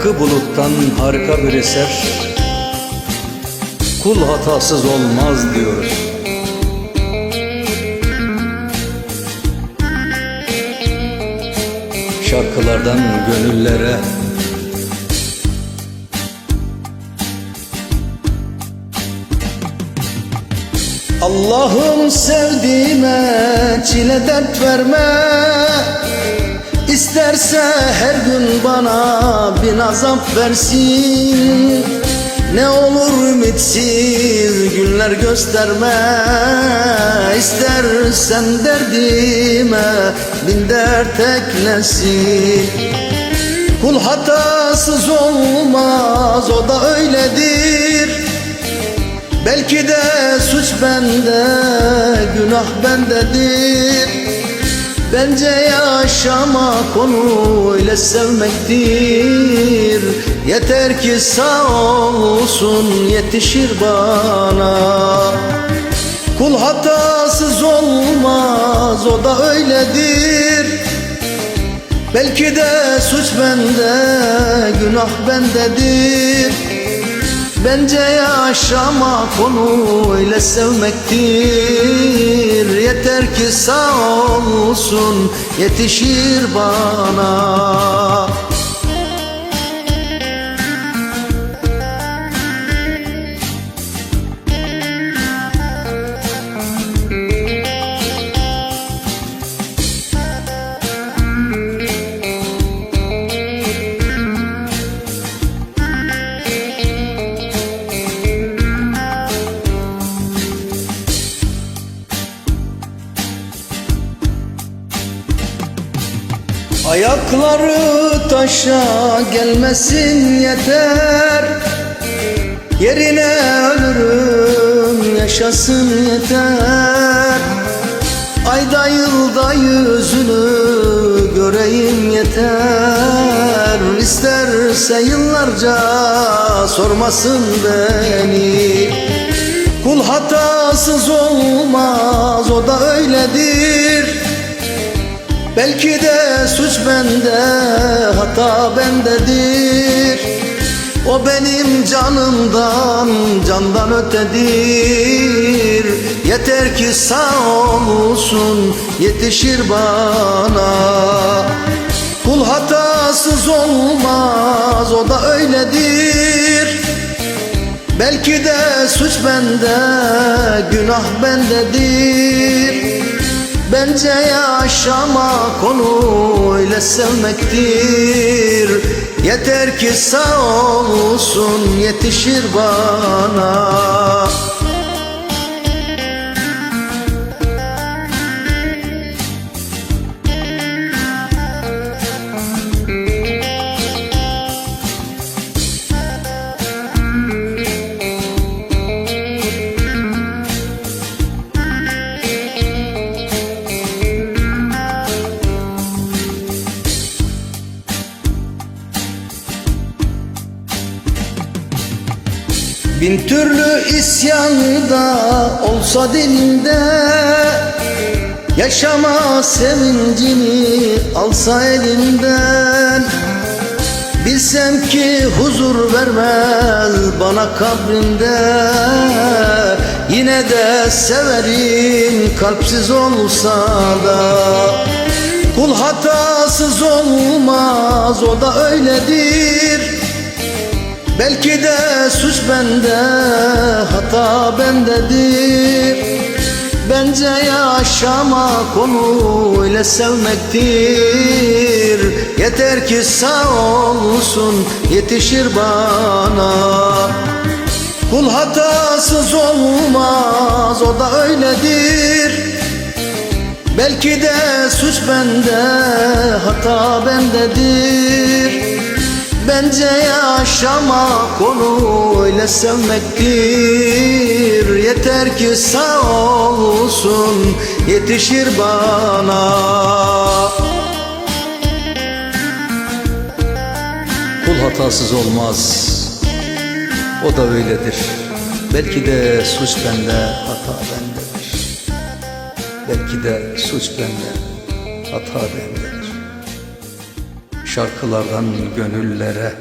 Tıpkı buluttan harika bir eser. Kul hatasız olmaz diyoruz Şarkılardan gönüllere. Allah'ım sevdiğime çile dert verme İsterse her gün bana bin azap versin. Ne olur ümitsiz günler gösterme. İstersen derdime bin dert eklesin. Kul hatasız olmaz o da öyledir. Belki de suç bende, günah bendedir Bence yaşamak onu öyle sevmektir. Yeter ki sağ olsun yetişir bana. Kul hatasız olmaz o da öyledir. Belki de suç bende, günah bendedir Bence yaşamak onu öyle sevmektir. Yeter ki sağ olsun yetişir bana Ayakları taşa gelmesin yeter. Yerine ölürüm yaşasın yeter. Ayda yılda yüzünü göreyim yeter. İsterse yıllarca sormasın beni. Kul hatasız olmaz o da öyledir Belki de suç bende, hata bendedir. O benim canımdan, candan ötedir. Yeter ki sağ olsun, yetişir bana. Kul hatasız olmaz, o da öyledir. Belki de suç bende, günah bendedir Bence yaşamak onu öyle sevmektir. Yeter ki sağ olsun yetişir bana Bin türlü isyanı da olsa dilinde Yaşama sevincini alsa elimden Bilsem ki huzur vermez bana kabrinde Yine de severim kalpsiz olsa da. Kul hatasız olmaz o da öyledir Belki de suç bende, hata bendedir. Bence yaşamak onu öyle sevmektir. Yeter ki sağ olsun yetişir bana. Kul hatasız olmaz o da öyledir. Belki de suç bende, hata bendedir Bence yaşamak onu öyle sevmektir Yeter ki sağ olsun yetişir bana. Kul hatasız olmaz. O da öyledir. Belki de suç bende hata bendedir. Belki de suç bende hata bendedir Şarkılardan gönüllere